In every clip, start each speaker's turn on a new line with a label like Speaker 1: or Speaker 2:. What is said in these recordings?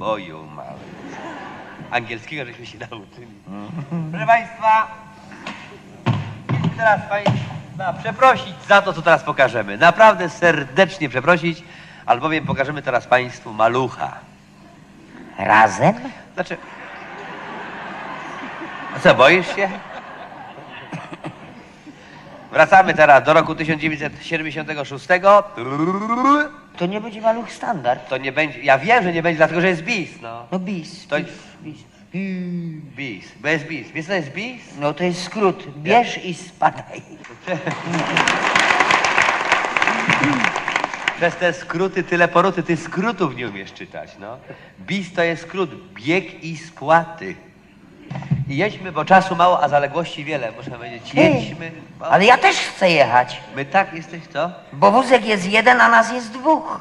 Speaker 1: Boju mały. Angielskiego żeśmy się nauczyli. Proszę Państwa, teraz Państwa przeprosić za to, co teraz pokażemy. Naprawdę serdecznie przeprosić, albowiem pokażemy teraz Państwu malucha.
Speaker 2: Razem?
Speaker 1: Znaczy... A co, boisz się? Wracamy teraz do roku 1976.
Speaker 2: To nie będzie maluch standard.
Speaker 1: To nie będzie, ja wiem, że nie będzie, dlatego że jest bis, no.
Speaker 2: No bis,
Speaker 1: To-
Speaker 2: bis, bis.
Speaker 1: Bis, bo jest bis. Wiesz co jest bis?
Speaker 2: No to jest skrót. Bierz i spadaj.
Speaker 1: Przez te skróty, tyle poruty, ty skrótów nie umiesz czytać, no. BIS to jest skrót, bieg i spłaty. Jedźmy, bo czasu mało, a zaległości wiele, muszę powiedzieć. Jedźmy. bo-
Speaker 2: Ale ja też chcę jechać.
Speaker 1: My tak jesteś, co?
Speaker 2: Bo wózek jest jeden, a nas jest dwóch.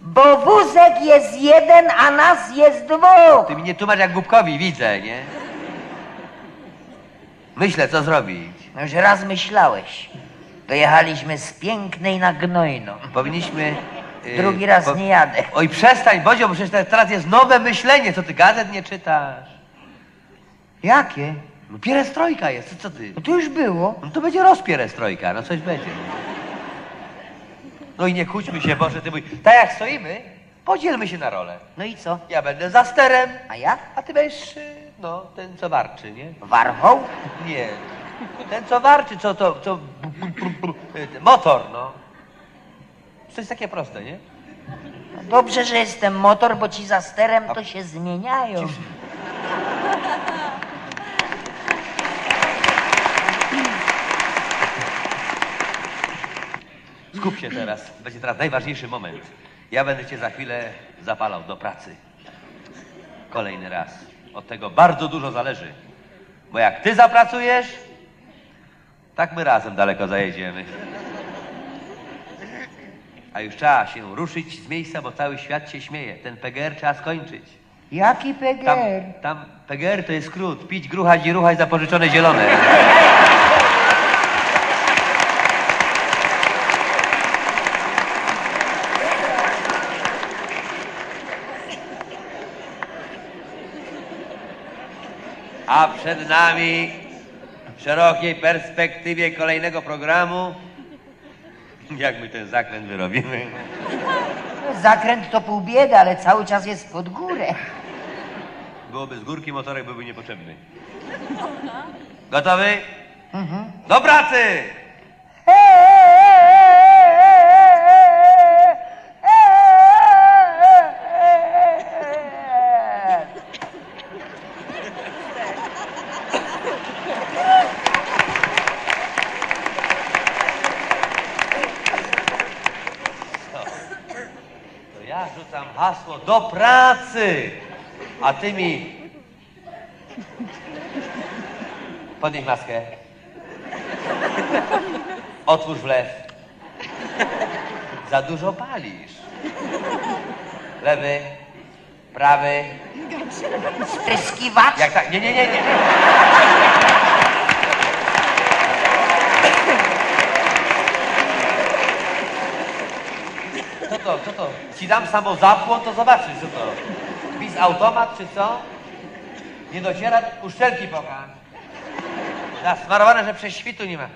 Speaker 2: Bo wózek jest jeden, a nas jest dwóch.
Speaker 1: Ty mi nie tłumacz jak głupkowi, widzę, nie? Myślę, co zrobić.
Speaker 2: No Już raz myślałeś. Dojechaliśmy z pięknej na gnojną.
Speaker 1: Powinniśmy... yy,
Speaker 2: Drugi raz nie jadę.
Speaker 1: Oj, przestań, Bodzio, bo przecież teraz jest nowe myślenie. Co ty, gazet nie czytasz?
Speaker 2: Jakie?
Speaker 1: No pierestrojka jest, co ty?
Speaker 2: No to już było.
Speaker 1: No to będzie rozpierestrojka, no coś będzie. No i nie kłóćmy się, Boże, ty mój. Tak jak stoimy, podzielmy się na rolę.
Speaker 2: No i co?
Speaker 1: Ja będę za sterem,
Speaker 2: A ja?
Speaker 1: a ty będziesz, y, no, ten co warczy, nie?
Speaker 2: Warchoł?
Speaker 1: Nie. Ten co warczy, co to, co... y, Motor, no. To jest takie proste, nie?
Speaker 2: No Dobrze, że jestem motor, bo ci za sterem to się zmieniają.
Speaker 1: Skup się teraz. Będzie teraz najważniejszy moment. Ja będę cię za chwilę zapalał do pracy. Kolejny raz. Od tego bardzo dużo zależy. Bo jak ty zapracujesz, tak my razem daleko zajedziemy. A już trzeba się ruszyć z miejsca, bo cały świat się śmieje. Ten PGR trzeba skończyć.
Speaker 2: Jaki
Speaker 1: Tam,
Speaker 2: PGR?
Speaker 1: tam PGR to jest skrót. Pić, gruchać i ruchać za pożyczone zielone. A przed nami w szerokiej perspektywie kolejnego programu, jak my ten zakręt wyrobimy,
Speaker 2: Zakręt to pół biedy, ale cały czas jest pod górę.
Speaker 1: byłoby z górki motorek byłby niepotrzebny. Gotowy? Do pracy! To ja rzucam hasło do pracy, a ty mi podnieś maskę. Otwórz wlew. Za dużo palisz. Lewy, prawy.
Speaker 2: Spryskiwacz?
Speaker 1: Jak tak? Nie, nie, nie, nie. To, co to? Ci dam samo zapłon, to zobaczysz, co to. Bis automat, czy co? Nie dociera, uszczelki pokaż. Zasmarowane, że przez świtu nie ma.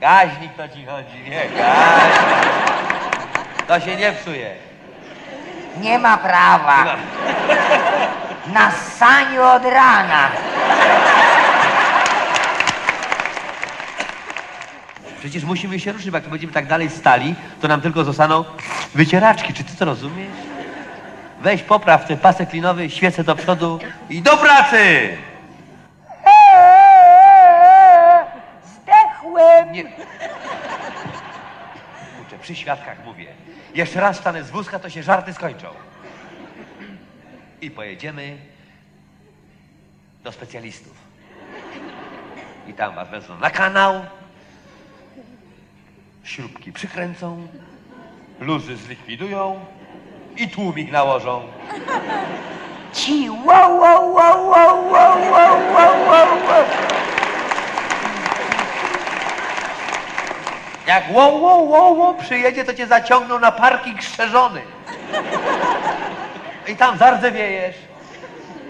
Speaker 1: Gaźnik to ci chodzi, nie, gaźnik. To się nie psuje.
Speaker 2: Nie ma prawa. Na saniu od rana.
Speaker 1: Przecież musimy się ruszyć, bo jak będziemy tak dalej stali, to nam tylko zostaną wycieraczki. Czy ty to rozumiesz? Weź popraw ten pasek linowy, świecę do przodu i do pracy!
Speaker 2: Zdechłem.
Speaker 1: Nie. Kurczę, przy świadkach mówię. Jeszcze raz stanę z wózka, to się żarty skończą. I pojedziemy do specjalistów. I tam was wezmą na kanał śrubki przykręcą, luzy zlikwidują i tłumik nałożą.
Speaker 2: Ci wow, wow, wow, wow, wow, wow, wow, wow.
Speaker 1: Jak wow, wow, wow, wow przyjedzie, to cię zaciągną na parking strzeżony. I tam zardzewiejesz.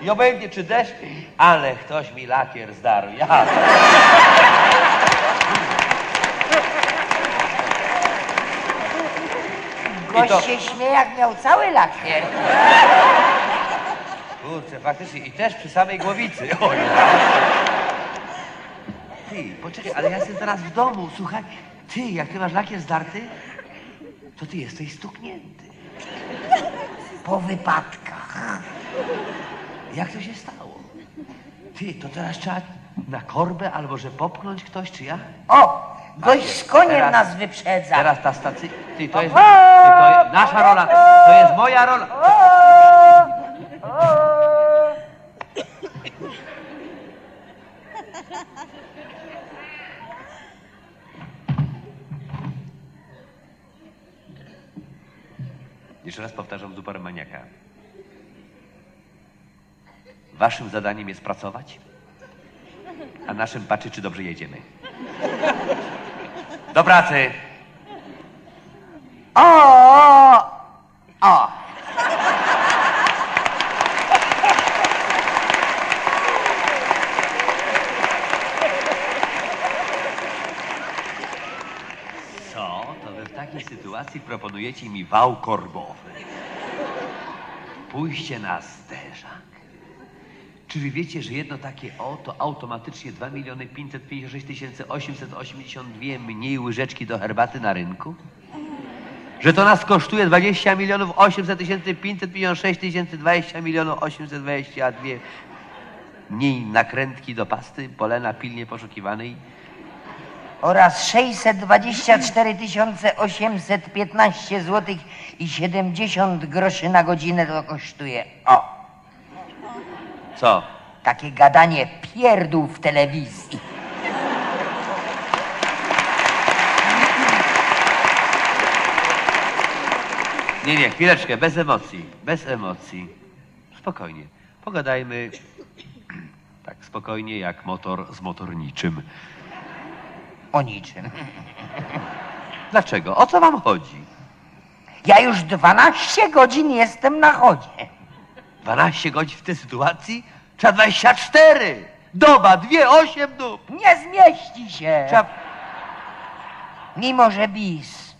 Speaker 1: I obojętnie czy deszcz, ale ktoś mi lakier zdarł. Ja.
Speaker 2: Gość
Speaker 1: to-
Speaker 2: się śmieje, jak miał cały lakier.
Speaker 1: Kurczę, faktycznie. I też przy samej głowicy. Oj. Ty, poczekaj, ale ja jestem teraz w domu, słuchaj. Ty, jak ty masz lakier zdarty, to ty jesteś stuknięty.
Speaker 2: Po wypadkach.
Speaker 1: Jak to się stało? Ty, to teraz trzeba na korbę albo że popchnąć ktoś, czy ja?
Speaker 2: O, gość z koniem
Speaker 1: Teraz-
Speaker 2: nas wyprzedza.
Speaker 1: Teraz ta stacja... Ty, to jest, ty, to jest nasza rola, to jest moja rola. Jeszcze raz powtarzam z uporem maniaka. Waszym zadaniem jest pracować, a naszym patrzeć, czy dobrze jedziemy. Do pracy!
Speaker 2: O, o.
Speaker 1: Co? To wy w takiej sytuacji proponujecie mi wał korbowy. Pójście na zderzak. Czy wy wiecie, że jedno takie o to automatycznie 2 miliony 556 tysięcy 882 mniej łyżeczki do herbaty na rynku? Że to nas kosztuje 20 milionów 800 tysięcy 556 tysięcy 20 milionów 822 mniej nakrętki do pasty polena pilnie poszukiwanej?
Speaker 2: Oraz 624 815 zł i 70 groszy na godzinę to kosztuje. O,
Speaker 1: Co?
Speaker 2: takie gadanie pierdół w telewizji.
Speaker 1: Nie, nie, chwileczkę, bez emocji, bez emocji. Spokojnie. Pogadajmy tak spokojnie jak motor z motorniczym.
Speaker 2: O niczym.
Speaker 1: Dlaczego? O co wam chodzi?
Speaker 2: Ja już 12 godzin jestem na chodzie.
Speaker 1: 12 godzin w tej sytuacji? Trzeba 24! Doba, dwie, osiem dób!
Speaker 2: Nie zmieści się.
Speaker 1: Trzeba...
Speaker 2: Mimo, że bis.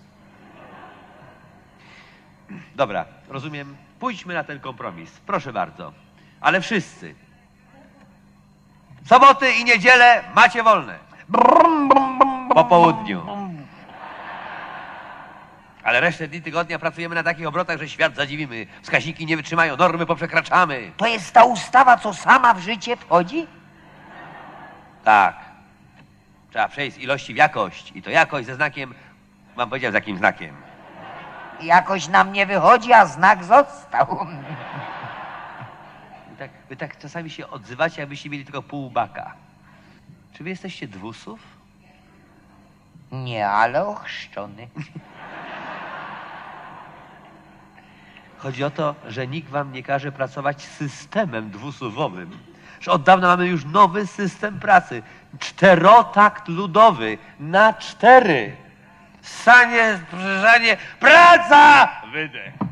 Speaker 1: Dobra, rozumiem. Pójdźmy na ten kompromis. Proszę bardzo. Ale wszyscy. Soboty i niedzielę macie wolne. Po południu. Ale resztę dni tygodnia pracujemy na takich obrotach, że świat zadziwimy. Wskaźniki nie wytrzymają, normy poprzekraczamy.
Speaker 2: To jest ta ustawa, co sama w życie wchodzi?
Speaker 1: Tak. Trzeba przejść z ilości w jakość. I to jakość ze znakiem, mam powiedział z jakim znakiem.
Speaker 2: Jakoś nam nie wychodzi, a znak został.
Speaker 1: Wy tak, wy tak czasami się odzywacie, jakbyście mieli tylko pół baka. Czy wy jesteście dwusów?
Speaker 2: Nie, ale ochrzczony.
Speaker 1: Chodzi o to, że nikt wam nie każe pracować systemem dwusuwowym. Że od dawna mamy już nowy system pracy. Czterotakt ludowy na cztery. Sanie, sprzeżanie, praca! Wydech.